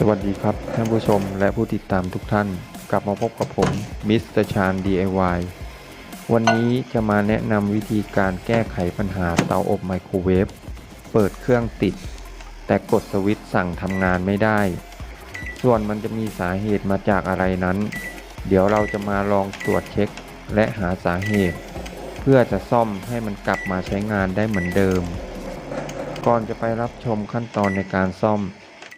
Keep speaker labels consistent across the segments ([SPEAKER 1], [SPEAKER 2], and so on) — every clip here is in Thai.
[SPEAKER 1] สวัสดีครับท่านผู้ชมและผู้ติดตามทุกท่าน กลับมาพบกับผมมิสเตอร์ชาญ DIY วันนี้จะมาแนะนำวิธีการแก้ไขปัญหาเตาอบไมโครเวฟเปิดเครื่องติด แต่กดสวิตช์สั่งทำงานไม่ได้ ส่วนมันจะมีสาเหตุมาจากอะไรนั้น เดี๋ยวเราจะมาลองตรวจเช็คและหาสาเหตุ เพื่อจะซ่อมให้มันกลับมาใช้งานได้เหมือนเดิม ก่อนจะไปรับชมขั้นตอนในการซ่อม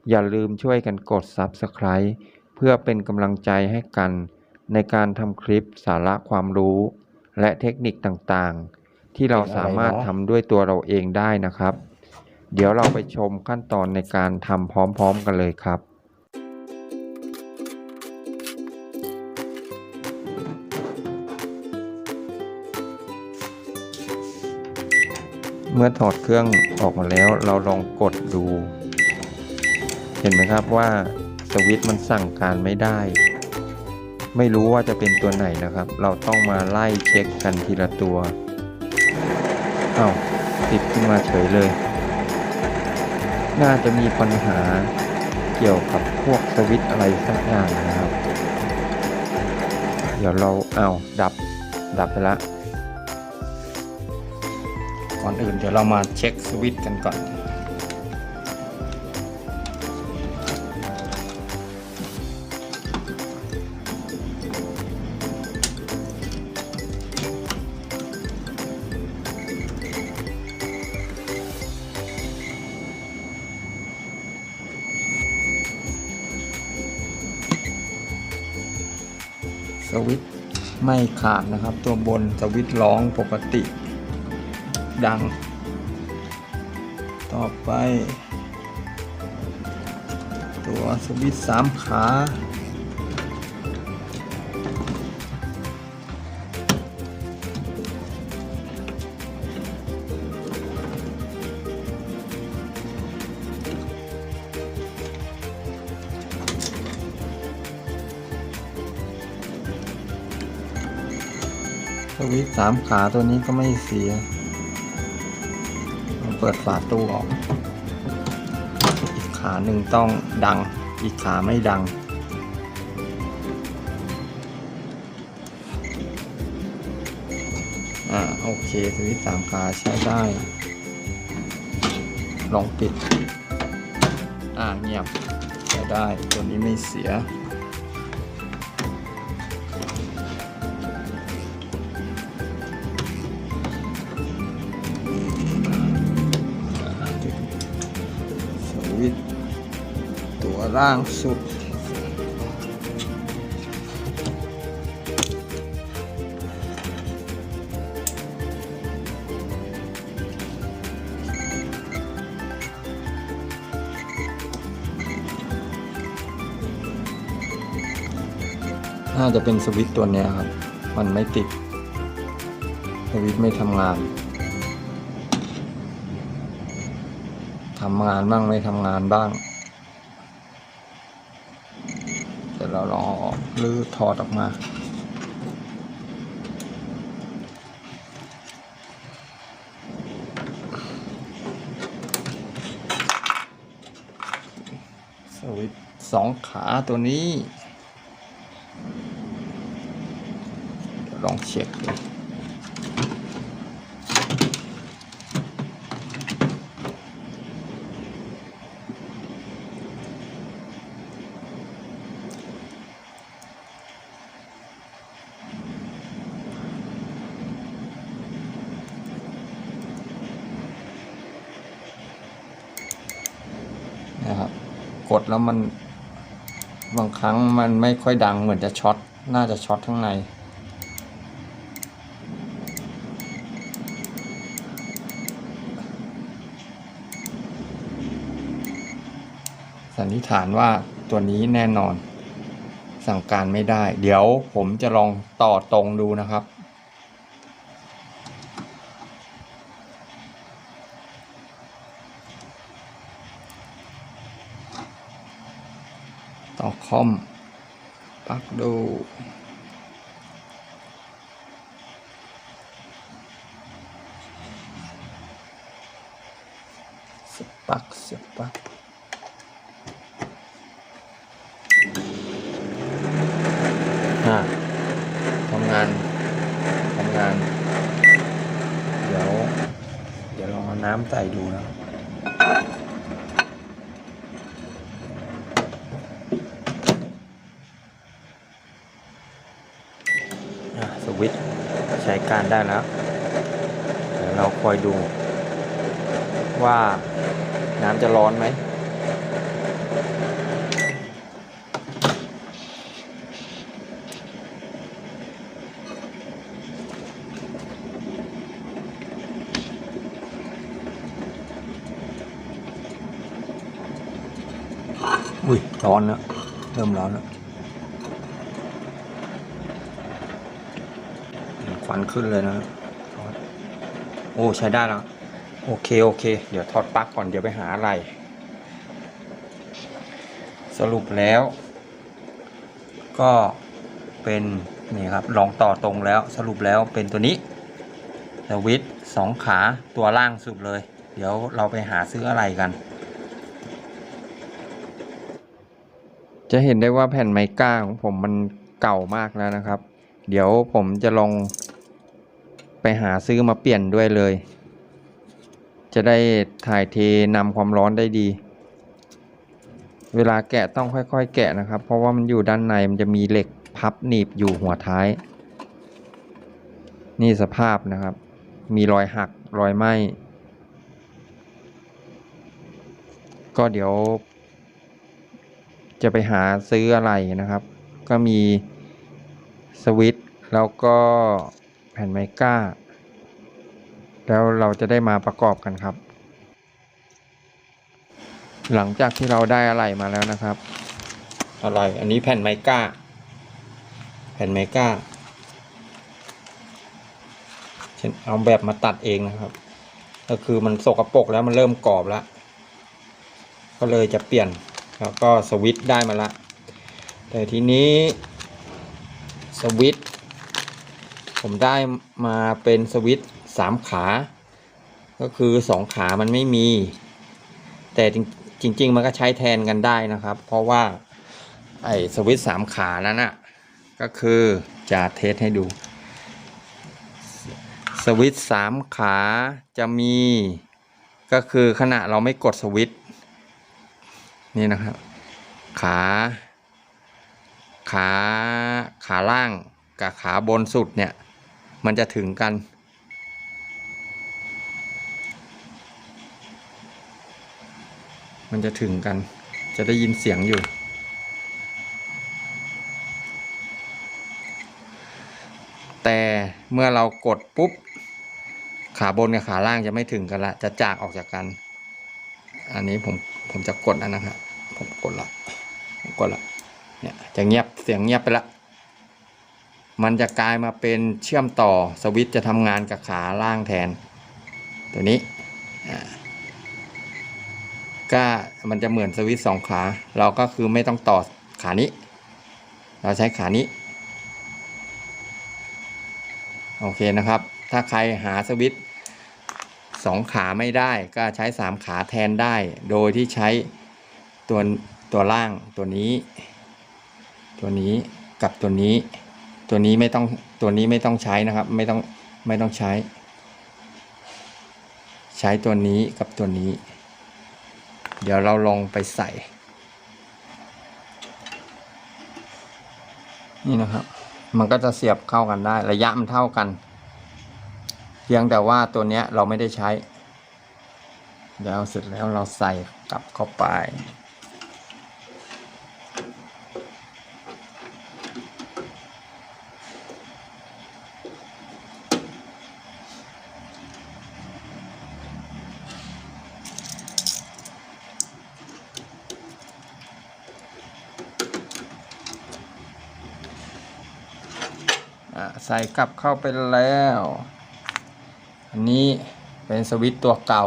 [SPEAKER 1] อย่าลืมช่วยกันกด Subscribe เพื่อเป็นกำลังใจให้กันในการทำคลิปสาระความรู้ และเทคนิคต่างๆ ที่เราสามารถทำด้วยตัวเราเองได้นะครับ เดี๋ยวเราไปชมขั้นตอนในการทำพร้อมๆกันเลยครับเมื่อถอดเครื่องออกมาแล้วเราลองกดดู เห็นไหมครับว่าสวิตช์มันสั่งการไม่ได้ ไม่รู้ว่าจะเป็นตัวไหนนะครับ เราต้องมาไล่เช็คกันทีละตัวอา้าวติดขึ้นมาเฉยเลย น่าจะมีปัญหาเกี่ยวกับพวกสวิตช์อะไรสักอย่างนะครับ เดี๋ยวเราเอาดับดับไปละก่อนอื่นเดี๋ยวเรามาเช็คสวิตช์กันก่อน ไม่ขาดนะครับ ตัวบนสวิตร้องปกติ ดัง ต่อไป ตัวสวิตสามขา วิตสามขาตัวนี้ก็ไม่เสีย เปิดฝาตู้ออก อีกขาหนึ่งต้องดัง อีกขาไม่ดัง อ่าโอเคสวิตสามขาใช้ได้ ลองปิด อ่าเงียบใช้ได้ ตัวนี้ไม่เสีย ล่างสุด น่าจะเป็นสวิตช์ตัวนี้ครับ มันไม่ติด สวิตช์ไม่ทำงานทำงานบ้างไม่ทำงานบ้าง เราลองลื้ออกหรือถอดออกมา สวิตสองขาตัวนี้ ลองเช็คดู นะครับกดแล้วมันบางครั้งมันไม่ค่อยดังเหมือนจะช็อตน่าจะช็อตข้างในสันนิษฐานว่าตัวนี้แน่นอนสั่งการไม่ได้ เดี๋ยวผมจะลองต่อตรงดูนะครับ ต่อคอมปลักดูเสียบปลักเสีปักทำงานทำงาน เดี๋ยว เดี๋ยวลองน้ำใส่ดูนะ การได้แล้วเดี๋ยวเราคอยดู ว่าน้ำจะร้อนไหมอุ้ยร้อนแล้วเริ่มร้อนแล้ว ควันขึ้นเลยนะโอ้ใช้ได้แล้ว โอเคโอเค เดี๋ยวถอดปลั๊กก่อนเดี๋ยวไปหาอะไร สรุปแล้ว ก็เป็นนี่ครับลองต่อตรงแล้วสรุปแล้วเป็นตัวนี้สวิตสองขาตัวล่างสุดเลย เดี๋ยวเราไปหาซื้ออะไรกัน จะเห็นได้ว่าแผ่นไมก้าของผมมันเก่ามากแล้วนะครับ เดี๋ยวผมจะลอง ไปหาซื้อมาเปลี่ยนด้วยเลย จะได้ถ่ายเทนำความร้อนได้ดี เวลาแกะต้องค่อยๆ แกะนะครับ เพราะว่ามันอยู่ด้านในมันจะมีเหล็กพับหนีบอยู่หัวท้าย นี่สภาพนะครับ มีรอยหักรอยไหมก็เดี๋ยวจะไปหาซื้ออะไรนะครับ ก็มีสวิตช์แล้วก็ แผ่นไมก้า แล้วเราจะได้มาประกอบกันครับ หลังจากที่เราได้อะไรมาแล้วนะครับ อะไรอันนี้แผ่นไมก้า แผ่นไมก้าฉันเอาแบบมาตัดเองนะครับ ก็คือมันสกรปรกแล้วมันเริ่มกรอบแล้ว ก็เลยจะเปลี่ยนแล้วก็สวิตช์ได้มาละ แต่ทีนี้สวิตช์ ผมได้มาเป็นสวิตช์สามขา ก็คือสองขามันไม่มี แต่จริง ๆ มันก็ใช้แทนกันได้นะครับ เพราะว่าไอ้สวิตช์สามขานั้นน่ะก็คือจะเทสให้ดู สวิตช์สามขาจะมี ก็คือขณะเราไม่กดสวิตช์นี่นะครับ ขา ขา ขาล่างกับขาบนสุดเนี่ย มันจะถึงกัน มันจะถึงกัน จะได้ยินเสียงอยู่ แต่เมื่อเรากดปุ๊บ ขาบนกับขาล่างจะไม่ถึงกันละ จะจากออกจากกัน อันนี้ผมผมจะกดแล้วนะครับ ผมกดละผมกดละเนี่ยจะเงียบเสียงเงียบไปละ มันจะกลายมาเป็นเชื่อมต่อสวิตช์จะทำงานกับขาล่างแทน ตัวนี้ก็มันจะเหมือนสวิตช์สองขา เราก็คือไม่ต้องต่อขานี้ เราใช้ขานี้ โอเคนะครับ ถ้าใครหาสวิตช์สองขาไม่ได้ก็ใช้สามขาแทนได้ โดยที่ใช้ตัวตัวล่างตัวนี้ ตัวนี้กับตัวนี้ ตัวนี้ไม่ต้องตัวนี้ไม่ต้องใช้นะครับ ไม่ต้องไม่ต้องใช้ ใช้ตัวนี้กับตัวนี้ เดี๋ยวเราลองไปใส่ นี่นะครับ มันก็จะเสียบเข้ากันได้ ระยะมันเท่ากัน เพียงแต่ว่าตัวเนี้ยเราไม่ได้ใช้เดี๋ยวเสร็จแล้วเราใส่กลับเข้าไป ใส่กลับเข้าไปแล้ว อันนี้เป็นสวิตช์ตัวเก่า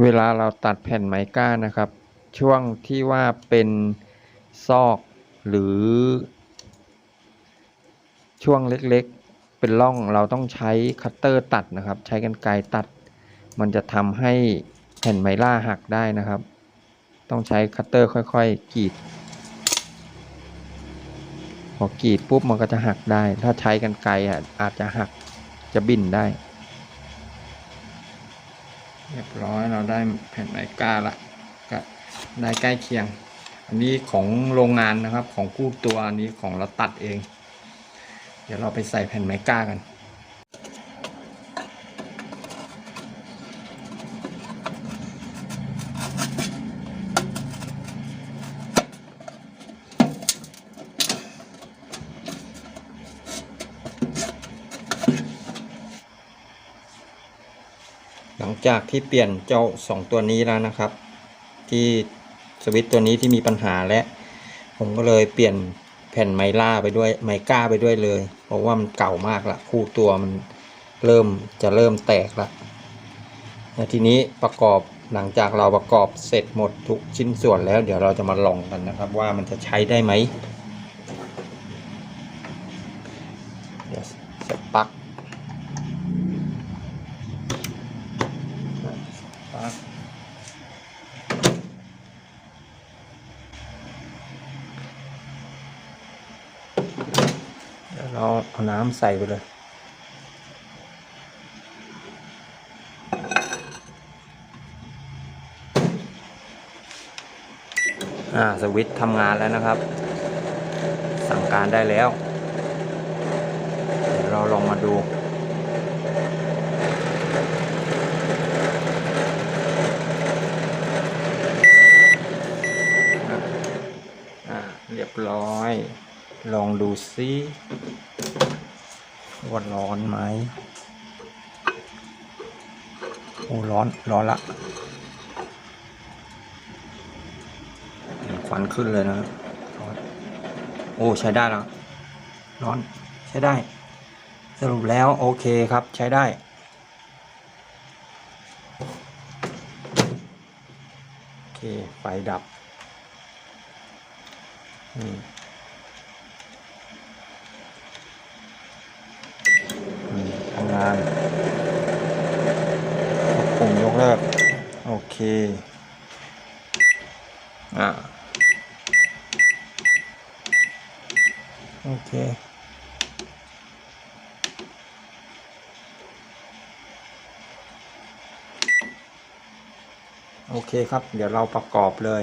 [SPEAKER 1] เวลาเราตัดแผ่นไม้ก้านะครับ ช่วงที่ว่าเป็นซอกหรือ ช่วงเล็กๆ เป็นร่องเราต้องใช้คัตเตอร์ตัดนะครับ ใช้กันไกตัด มันจะทำให้แผ่นไมล่าหักได้นะครับ ต้องใช้คัตเตอร์ค่อยๆกรีดพอกรีดปุ๊บมันก็จะหักได้ ถ้าใช้กันไกอะอาจจะหักจะบิ่นได้ เรียบร้อยเราได้แผ่นไม้ก้าละก็ได้ใกล้เคียง อันนี้ของโรงงานนะครับของกู้ตัวอันนี้ของเราตัดเอง เดี๋ยวเราไปใส่แผ่นไม้ก้ากัน จากที่เปลี่ยนเจ้าสองตัวนี้แล้วนะครับ ที่สวิตช์ตัวนี้ที่มีปัญหาและ ผมก็เลยเปลี่ยนแผ่นไมล่าไปด้วยไมก้าไปด้วยเลย เพราะว่ามันเก่ามากละคู่ตัวมันเริ่มจะเริ่มแตกละแล้วทีนี้ประกอบหลังจากเราประกอบเสร็จหมดทุกชิ้นส่วนแล้ว เดี๋ยวเราจะมาลองกันนะครับ ว่ามันจะใช้ได้ไหมเดี๋ยวใส่ปลั๊ก ปลั๊ก เราเอาน้ำใส่ไปเลย อ่า สวิตช์ทำงานแล้วนะครับ สั่งการได้แล้วเดี๋ยวเราลองมาดูอ่าเรียบร้อย ลองดูซิ ว่าร้อนไหมโอ้ร้อนร้อนละควันขึ้นเลยนะร้อนโอ้ใช้ได้แล้วร้อนใช้ได้ สรุปแล้วโอเคครับใช้ได้โอเคไฟดับนี่อืมทำ งานปุ่มยกเลิก โอเค อ่า โอเคโอเคครับ เดี๋ยวเราประกอบเลย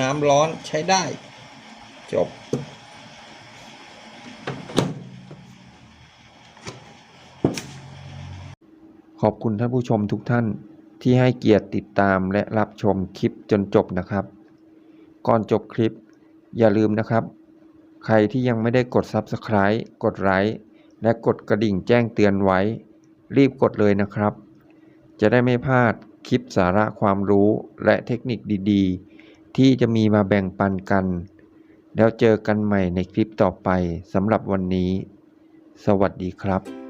[SPEAKER 1] น้ำร้อนใช้ได้ จบ ขอบคุณท่านผู้ชมทุกท่านที่ให้เกียรติติดตามและรับชมคลิปจนจบนะครับ ก่อนจบคลิป อย่าลืมนะครับ ใครที่ยังไม่ได้กด Subscribe กดไลค์และกดกระดิ่งแจ้งเตือนไว้ รีบกดเลยนะครับ จะได้ไม่พลาดคลิปสาระความรู้และเทคนิคดี ๆ ที่จะมีมาแบ่งปันกัน แล้วเจอกันใหม่ในคลิปต่อไปสำหรับวันนี้ สวัสดีครับ